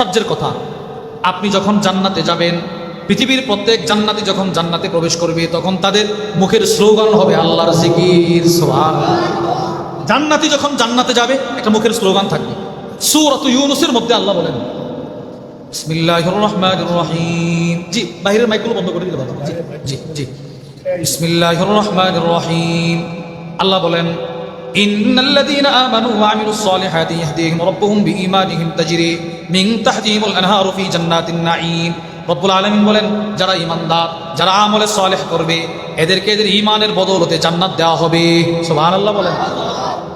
আশ্চর্যের কথা। আপনি যখন জান্নাতে যাবেন, পৃথিবীর প্রত্যেক জান্নাতি যখন জান্নাতে প্রবেশ করবে, তখন তাদের মুখের স্লোগান হবে আল্লাহর জিকির সোহান জান্নাতি যখন জান্নাতে যাবে, একটা মুখের স্লোগান থাকবে। সুরত ইউনুসের মধ্যে আল্লাহ বলেন জি বন্ধ করে ভালো জি আল্লাহ বলেন ইন্নাল্লাযীনা الذين آمنوا وعملوا الصالحات يهديهم ربهم بإيمانهم تجري من تحتهم الأنهار في جنات النعيم রব্বুল আলামিন বলেন যারা ঈমানদার যারা আমলে সালেহ করবে এদেরকে এদের ঈমানের বদৌলতে জান্নাত দেওয়া হবে সুবহানাল্লাহ বলেন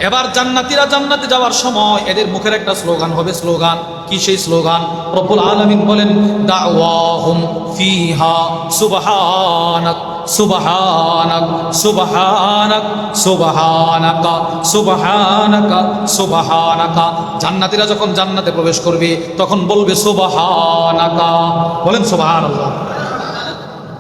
এবার জান্নাতীরা জান্নাতে যাওয়ার সময় এদের মুখের একটা স্লোগান হবে, স্লোগান। কি সেই স্লোগান? রব্বুল আলামিন বলেন, দাওয়াহুম ফিহা সুবহানাক সুবহানাক সুবহানাক, সুবহানাকা সুবহানাকা সুবহানাকা। জান্নাতীরা যখন জান্নাতে প্রবেশ করবে, তখন বলবে, সুবহানাকা। বলেন, সুবহানাল্লাহ।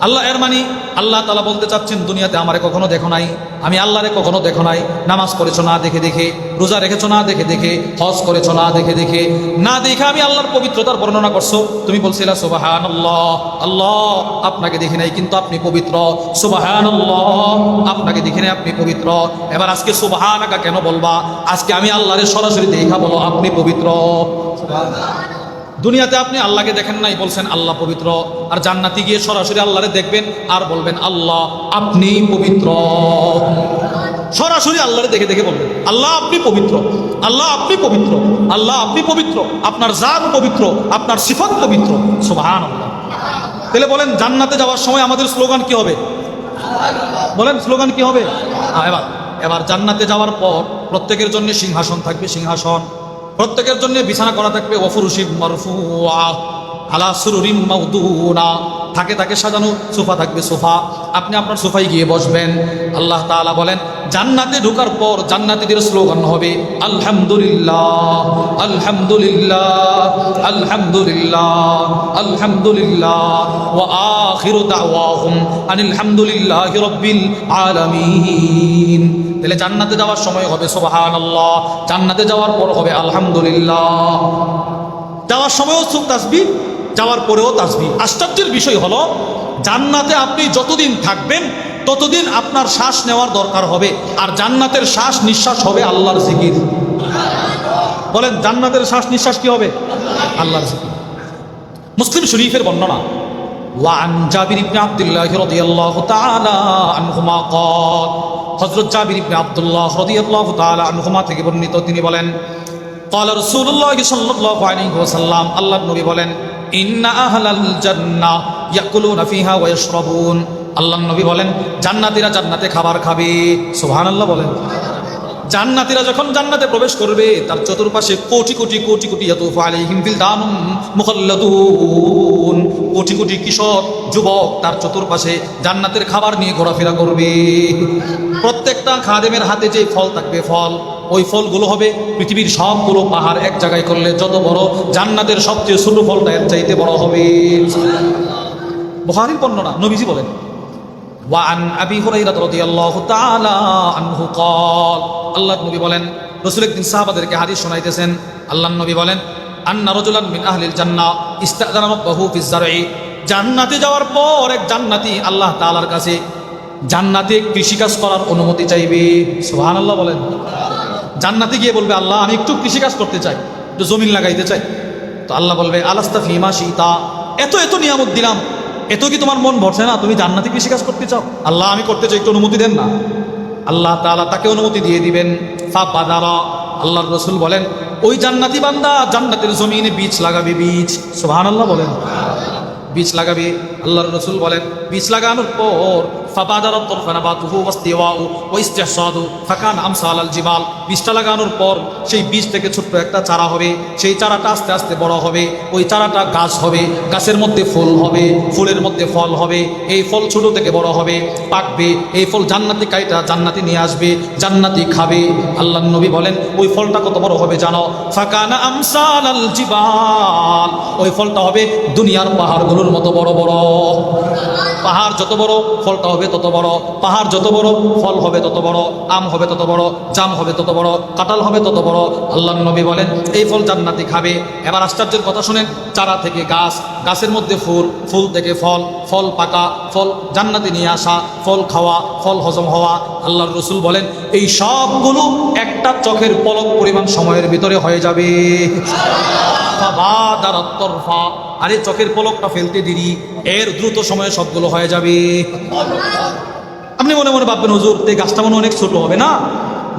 আল্লাহ এর মানে আল্লাহ তালা বলতে চাচ্ছেন, দুনিয়াতে আমারে কখনো দেখো নাই। আমি আল্লাহরে কখনো দেখো নাই। নামাজ করেছ না দেখে দেখে, রোজা রেখেছো না দেখে দেখে, হজ করেছ না দেখে দেখে, না দেখে আমি আল্লাহর পবিত্রতার বর্ণনা করছ। তুমি বলছিলা সুবাহান আল্লাহ আল্লাহ আপনাকে দেখি নাই, কিন্তু আপনি পবিত্র। সুবাহান আল্লাহ আপনাকে দেখি নাই, আপনি পবিত্র। এবার আজকে সুবাহানাকা কেন বলবা? আজকে আমি আল্লাহরে সরাসরি দেখা বলো, আপনি পবিত্র। দুনিয়াতে আপনি আল্লাহকে দেখেন নাই, বলছেন আল্লাহ পবিত্র। আর জান্নাতি গিয়ে সরাসরি আল্লাহরে দেখবেন আর বলবেন, আল্লাহ, আপনি পবিত্র। সরাসরি আল্লাহরে দেখে দেখে বলবেন, আল্লাহ, আপনি পবিত্র। আল্লাহ, আপনি পবিত্র। আল্লাহ, আপনি পবিত্র। আপনার জাত পবিত্র। আপনার সিফত পবিত্র। আল্লাহ তাহলে বলেন, জান্নাতে যাওয়ার সময় আমাদের স্লোগান কি হবে? বলেন, স্লোগান কি হবে? এবার এবার জান্নাতে যাওয়ার পর প্রত্যেকের জন্য সিংহাসন থাকবে, সিংহাসন। প্রত্যেকের জন্য বিছানা করা থাকবে আলা থাকে তাকে সাজানো সোফা থাকবে, সোফা। আপনি আপনার সোফায় গিয়ে বসবেন। আল্লাহ তাআলা বলেন, জান্নাতে ঢোকার পর জান্নাতীদের স্লোগান হবে, আলহামদুলিল্লাহ আলহামদুলিল্লাহ আলহামদুলিল্লাহ আলহামদুলিল্লাহ, ওয়া আখিরু দাওয়াহুম আনিল হামদুলিল্লাহি রাব্বিল আলামিন। তাহলে জান্নাতে যাওয়ার সময় হবে সুবহানাল্লাহ জান্নাতে যাওয়ার পর হবে আলহামদুলিল্লাহ যাওয়ার সময়ও সুখ তাসবি যাওয়ার পরেও তাসবি আশ্চর্যের বিষয় হলো জান্নাতে আপনি যতদিন থাকবেন ততদিন আপনার শ্বাস নেওয়ার দরকার হবে আর জান্নাতের শ্বাস নিঃশ্বাস হবে আল্লাহর জিকির বলেন জান্নাতের শ্বাস নিঃশ্বাস কি হবে আল্লাহর জিকির মুসলিম শরীফের বর্ণনা وعن جابر بن عبد الله رضي الله تعالى عنهما قال হযরত জাবির ইবনে আব্দুল্লাহ রাদিয়াল্লাহু তাআলা আনহুমা থেকে বর্ণিত তিনি বলেন قال رسول الله صلى الله عليه وسلم আল্লাহর নবী বলেন ইন্না আহলাল জান্নাহ ইয়াকুলুনা ফিহা ওয়া ইয়াশরাবুন আল্লাহর নবী বলেন জান্নাতীরা জান্নাতে খাবার খাবে সুবহানাল্লাহ বলেন জান্নাতীরা যখন জান্নাতে প্রবেশ করবে তার চতুর্পাশে কোটি কোটি কোটি কোটি ইয়াতুফু আলাইহিম বিলদানুম মুখাল্লাদুন কোটি কোটি কিশোর যুবক তার চতুর্পাশে জান্নাতের খাবার নিয়ে ঘোরাফেরা করবে প্রত্যেকটা খাদেমের হাতে যে ফল থাকবে ফল ওই ফলগুলো হবে পৃথিবীর সবগুলো পাহাড় এক জায়গায় করলে যত বড় জান্নাতের সবচেয়ে ছোট ফলটা এর চাইতে বড় হবে বুখারীর বর্ণনা নবীজি বলেন وعن ابي هريره رضي الله تعالى عنه قال আল্লাহ নবী বলেন, রাসূল একদিন সাহাবাদেরকে হাদিস শোনাইতেছেন। আল্লাহ নবী বলেন, আন্না রাজুলান মিন আহলিল জান্নাহ ইস্তাযানা রাব্বাহু ফিজ জারঈ। জান্নাতে যাওয়ার পর এক জান্নাতি আল্লাহ তাআলার কাছে জান্নাতে কৃষিকাজ করার অনুমতি চাইবে। সুবহানাল্লাহ বলেন। জান্নাতে গিয়ে বলবে, আল্লাহ, আমি একটু কৃষিকাজ করতে চাই, একটু জমিন লাগাইতে চাই। তো আল্লাহ বলবে, আলাস্তা ফিমা সীতা এত এত নিয়ামত দিলাম, এত কি তোমার মন ভরছে না? তুমি জান্নাতি কৃষিকাজ করতে চাও? আল্লাহ, আমি করতে চাই, একটু অনুমতি দেন না। আল্লাহ তালা তাকে অনুমতি দিয়ে দিবেন আল্লাহর রসুল বলেন, ওই জান্নাতি বান্দা জান্নাতের জমিনে বীজ লাগাবে, বীজ। সোহান আল্লাহ বলেন। বীজ লাগাবে, আল্লাহর রসুল বলেন, বীজ লাগানোর পর ফাবাদার তরফানাবাতুহু ওয়াস্তিওয়াউ ওয়াইস্তিহসাদু ফাকান আমসাল আল জিবাল বীজটা লাগানোর পর সেই বীজ থেকে ছোট্ট একটা চারা হবে সেই চারাটা আস্তে আস্তে বড় হবে ওই চারাটা গাছ হবে গাছের মধ্যে ফুল হবে ফুলের মধ্যে ফল হবে এই ফল ছোট থেকে বড় হবে পাকবে এই ফল জান্নাতি কাইটা জান্নাতি নিয়ে আসবে জান্নাতি খাবে আল্লাহ নবী বলেন ওই ফলটা কত বড় হবে জানো ফাকানা আমসাল আল জিবাল ওই ফলটা হবে দুনিয়ার পাহাড়গুলোর মতো বড় বড় পাহাড় যত বড়, ফলটা হবে তত বড়, পাহাড় যত বড়, ফল হবে তত বড়, আম হবে তত বড়, জাম হবে তত বড়, কাঁঠাল হবে তত বড়। আল্লাহ নবী বলেন, এই ফল জান্নাতি খাবে। এবার আশ্চর্যের কথা শুনেন, চারা থেকে গাছ, গাছের মধ্যে ফুল ফুল থেকে ফল ফল পাকা, ফল জান্নাতে নিয়ে আসা, ফল খাওয়া, ফল হজম হওয়া। আল্লাহর রসুল বলেন, এই সবগুলো একটা চোখের পলক পরিমাণ সময়ের ভিতরে হয়ে যাবে। তরফা। আরে চোখের পলকটা ফেলতে দেরি। এর দ্রুত সময়ে সবগুলো হয়ে যাবে। আপনি মনে মনে ভাববেন, হুজুর, এই গাছটা মনে অনেক ছোট হবে না?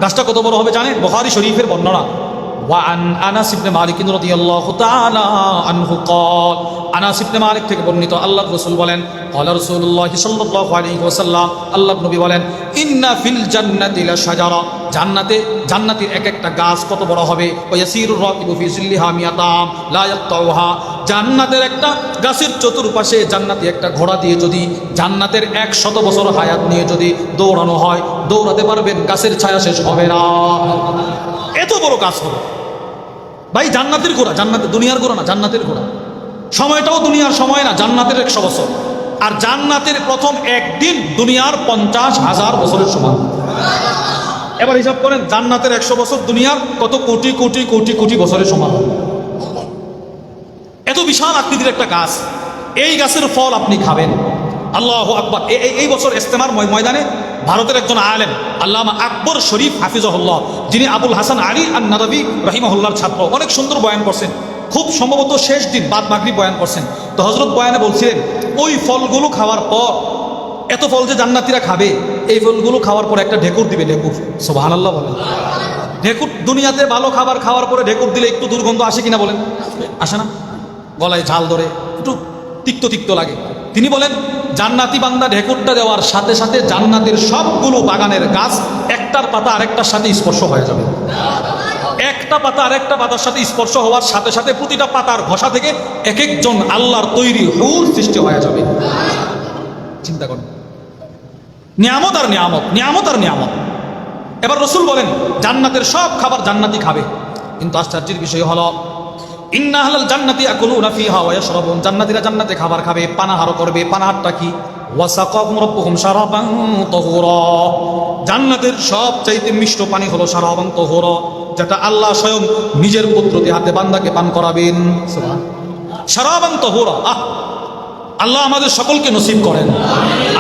গাছটা কত বড় হবে জানেন? বহারি শরীফের বর্ণনা। وعن انس بن مالك رضي الله تعالى عنه قال আনাস ইবনে মালিক থেকে বর্ণিত আল্লাহর রাসূল বলেন قال رسول الله صلى الله عليه وسلم আল্লাহর নবী বলেন ইন্না ফিল জান্নাতি লাশাজারা জান্নাতে জান্নাতের এক একটা গাছ কত বড় হবে ওয়াসিরুর রাকিবু ফি জিল্লিহা মিয়াতাম লা ইয়াকতাউহা জান্নাতের একটা গাছের চতুর্পাশে জান্নাতি একটা ঘোড়া দিয়ে যদি জান্নাতের এক শত বছর হায়াত নিয়ে যদি দৌড়ানো হয় দৌড়াতে পারবেন গাছের ছায়া শেষ হবে না এত বড় গাছ হবে ভাই, জান্নাতের ঘোড়া জান্নাতের দুনিয়ার ঘোড়া না, জান্নাতের ঘোড়া। সময়টাও দুনিয়ার সময় না, জান্নাতের একশো বছর। আর জান্নাতের প্রথম একদিন দুনিয়ার পঞ্চাশ হাজার বছরের সমান। এবার হিসাব করেন, জান্নাতের একশো বছর দুনিয়ার কত কোটি কোটি কোটি কোটি বছরের সমান। এত বিশাল আকৃতির একটা গাছ। এই গাছের ফল আপনি খাবেন। আল্লাহ আকবর। এই বছর ইস্তেমার ময়- ময়দানে ভারতের একজন আলেম, আল্লামা আকবর শরীফ হাফিজহুল্লাহ, যিনি আবুল হাসান আলী আর নাদবী রহিমহুল্লার ছাত্র। অনেক সুন্দর বয়ান করছেন। খুব সম্ভবত শেষ দিন, বাদ বাকরি বয়ান করছেন। তো হজরত বয়ানে বলছিলেন, ওই ফলগুলো খাওয়ার পর, এত ফল যে জান্নাতিরা খাবে, এই ফলগুলো খাওয়ার পর একটা ঢেকুর দিবে ঢেকুর। সোভান আল্লাহ বলেন। ঢেকুর, দুনিয়াতে ভালো খাবার খাওয়ার পরে ঢেকুর দিলে একটু দুর্গন্ধ আসে কিনা বলেন? আসে না? গলায় ঝাল ধরে, একটু তিক্ত তিক্ত লাগে। তিনি বলেন জান্নাতি বান্দা ঢেকুরটা দেওয়ার সাথে সাথে জান্নাতের সবগুলো বাগানের গাছ একটার পাতা আরেকটার সাথে স্পর্শ হয়ে যাবে। একটা পাতা আরেকটা পাতার সাথে স্পর্শ হওয়ার সাথে সাথে প্রতিটা পাতার ঘষা থেকে এক একজন আল্লাহর তৈরি হুর সৃষ্টি হয়ে যাবে। চিন্তা করুন। নিয়ামত আর নিয়ামত নিয়ামত আর নিয়ামত। এবার রসুল বলেন, জান্নাতের সব খাবার জান্নাতি খাবে। কিন্তু আশ্চর্যের বিষয় হলো ইন্না হালাল জান্নাতি আকুলুনা ফিহা হাওয়া ইয়াশরাবুন। জান্নাতীরা জান্নাতে খাবার খাবে পানাহার করবে। পানাহারটা কি? ওয়াসাকাহুম রাব্বুহুম শারাবান তাহুরা। জান্নাতের সব চাইতে মিষ্ট পানি হলো শারাবান তাহুরা, যেটা আল্লাহ স্বয়ং নিজের পুত্রতে হাতে বান্দাকে পান করাবেন। সুবহান শারাবান তাহুরা, আহ! আল্লাহ আমাদের সকলকে নসিব করেন।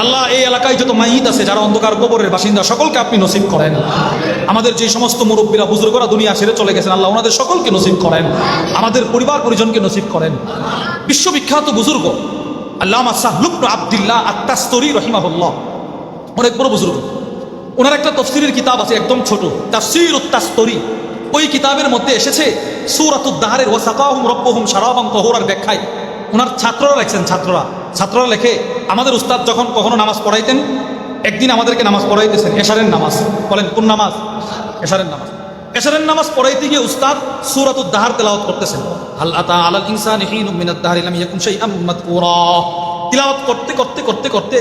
আল্লাহ এই এলাকায় যত মাইদ আছে, যারা অন্ধকার কবরের বাসিন্দা, সকলকে আপনি নসিব করেন। আমাদের যে সমস্ত মুরব্বীরা বুজুর্গরা দুনিয়া ছেড়ে চলে গেছেন, আল্লাহ ওনাদের সকলকে নসিব করেন। আমাদের পরিবার পরিজনকে নসিব করেন। বিশ্ববিখ্যাত বুজুর্গ আল্লাহ সাহলুব আবদুল্লাহ আত্মাস্তরি রহিমাহুল্লাহ, অনেক বড় বুজুর্গ। ওনার একটা তফসিরের কিতাব আছে, একদম ছোট তাফসির উত্তাস্তরি ওই কিতাবের মধ্যে এসেছে, সুরাতুদ্দাহারের ও সাকাহুম রব্বহুম সারাবাম তহরার ব্যাখ্যায়। ওনার ছাত্ররা লেখছেন, ছাত্ররা। ছাত্ররা লেখে, আমাদের উস্তাদ যখন কখনো নামাজ পড়াইতেন, একদিন আমাদেরকে নামাজ পড়াইতেছেন, এশারের নামাজ। বলেন, কোন নামাজ? এশারের নামাজ। এশারের নামাজ পড়াইতে গিয়ে উস্তাদ সুরাতুদ্দাহার তেলাওয়াত করতেছেন। আল্লাহ তা আলাল ইনসান হিন মিনাদ দাহার ইলাম ইয়াকুম শাইআম মাযকুরা তিলাওয়াত করতে করতে করতে করতে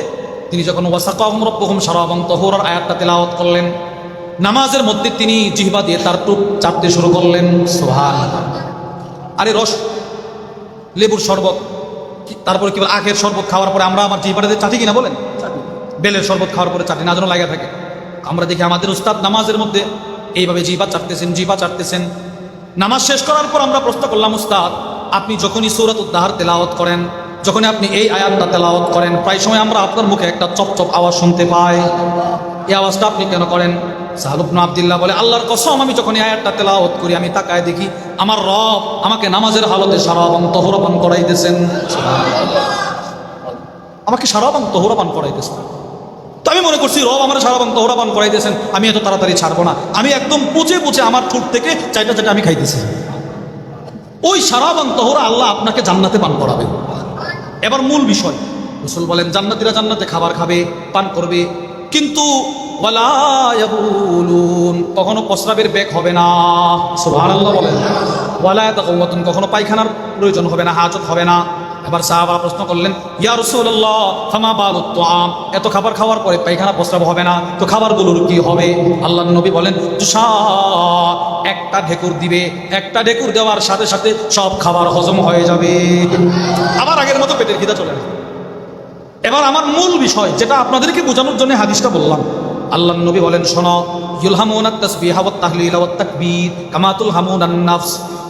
তিনি যখন ওয়াসাকাহুম রব্বহুম শারাবান তাহুরার আয়াতটা তেলাওয়াত করলেন, নামাজের মধ্যে তিনি জিহবা দিয়ে তার টুপ চাপতে শুরু করলেন। সুবহান আরে রস লেবুর শরবত তারপরে কি বলে আখের শরবত খাওয়ার পরে আমরা আমার জিহবাটাতে চাটি কিনা বলেন? বেলের শরবত খাওয়ার পরে চাটি না যেন লাগা থাকে। আমরা দেখি আমাদের উস্তাদ নামাজের মধ্যে এইভাবে জিবা চাটতেছেন জিবা চাটতেছেন। নামাজ শেষ করার পর আমরা প্রশ্ন করলাম উস্তাদ আপনি যখনই সৌরত উদ্দাহার তেলাওয়াত করেন যখনই আপনি এই আয়াতটা তেলাওয়াত করেন, প্রায় সময় আমরা আপনার মুখে একটা চপ চপ আওয়াজ শুনতে পাই। এই আওয়াজটা আপনি কেন করেন? সাহালুবন আবদুল্লাহ বলে, আল্লাহর কসম, আমি যখন এই আয়াতটা তেলাওয়াত করি, আমি তাকায় দেখি আমার রব আমাকে নামাজের হালতে সারাবান, তহরাবান করাইতেছেন। আমাকে সারাবান, তহরাবান করাইতেছেন। তো আমি মনে করছি, রব আমার সারাবান, তহরাবান করাইতেছেন, আমি এত তাড়াতাড়ি ছাড়বো না। আমি একদম পুচে পুচে আমার ঠোঁট থেকে চাইটা চাইটা আমি খাইতেছি। ওই সারাবান, তহরা আল্লাহ আপনাকে জান্নাতে পান করাবে। এবার মূল বিষয়। রসুল বলেন, জান্নাতিরা জান্নাতে খাবার খাবে, পান করবে, কিন্তু কখনো প্রস্রাবের বেগ হবে না। বলেন। কখনো পায়খানার প্রয়োজন হবে না, হাজত হবে না। এবার সাহাবা প্রশ্ন করলেন, ইয়া রাসূলুল্লাহ, ফামা বালুত তুআম এত খাবার খাওয়ার পরে পায়খানা প্রস্রাব হবে না, তো খাবারগুলোর কি হবে? আল্লাহর নবী বলেন, তুষা, একটা ঢেকুর দিবে, একটা ঢেকুর দেওয়ার সাথে সাথে সব খাবার হজম হয়ে যাবে। আবার আগের মতো পেটের খিদা চলে এবার আমার মূল বিষয়, যেটা আপনাদেরকে বোঝানোর জন্য হাদিসটা বললাম আল্লাহ নবী বলেন শোনো কামাতুল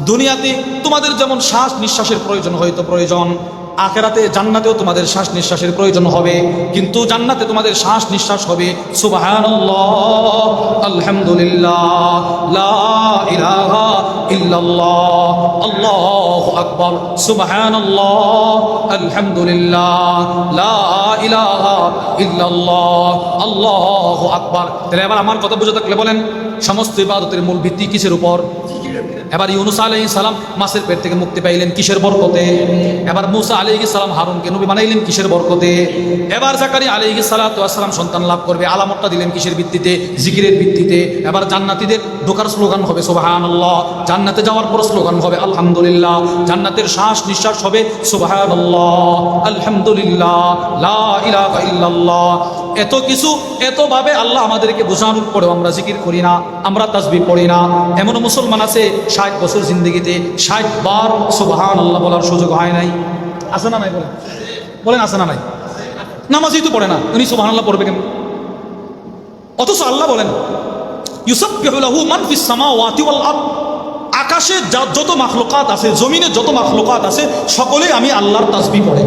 দুনিয়াতে তোমাদের যেমন শ্বাস নিঃশ্বাসের প্রয়োজন হয়তো প্রয়োজন। আখেরাতে জান্নাতেও তোমাদের শ্বাস নিঃশ্বাসের প্রয়োজন হবে, কিন্তু জান্নাতে তোমাদের শ্বাস নিঃশ্বাস হবে, সুবহানাল্লাহ লা ইলাহা ইল্লাল্লাহ লা ইলাহা ইল্লাল্লাহ আকবার। তাহলে এবার আমার কথা বুঝে থাকলে বলেন, সমস্ত ইবাদতের মূল ভিত্তি কিসের উপর? এবার ইউনুস আলাইহিস সালাম মাছের পেট থেকে মুক্তি পাইলেন কিসের বরকতে? এবার মুসা আলাইহিস সালাম হারুনকে নবী বানাইলেন কিসের বরকতে? এবার জাকারি সালাতু ওয়াসসালাম সন্তান লাভ করবে, আলামতটা দিলেন কিসের ভিত্তিতে? জিকিরের ভিত্তিতে। এবার জান্নাতীদের ঢোকার স্লোগান হবে সুবহানাল্লাহ। জান্নাতে যাওয়ার পর স্লোগান হবে আলহামদুলিল্লাহ। জান্নাতের শ্বাস নিঃশ্বাস হবে সুবহানাল্লাহ। আলহামদুলিল্লাহ, লা এত কিছু, এতভাবে আল্লাহ আমাদেরকে বোঝানোর পরেও আমরা জিকির করি না, আমরা তাজবি পড়ি না। এমন মুসলমান আছে, ষাট বছর জিন্দগিতে, ষাট বার সুবহান আল্লাহ বলার সুযোগ হয় নাই। আছে না নাই বলেন? বলেন আছে না নাই? নামাজই তো পড়ে না, উনি সুবহান আল্লাহ পড়বে কেন অথচ আল্লাহ বলেন ওয়াল আকাশে যত মাখলুকাত আছে, জমিনে যত মাখলুকাত আছে, সকলেই আমি আল্লাহর তাজবি পড়ে।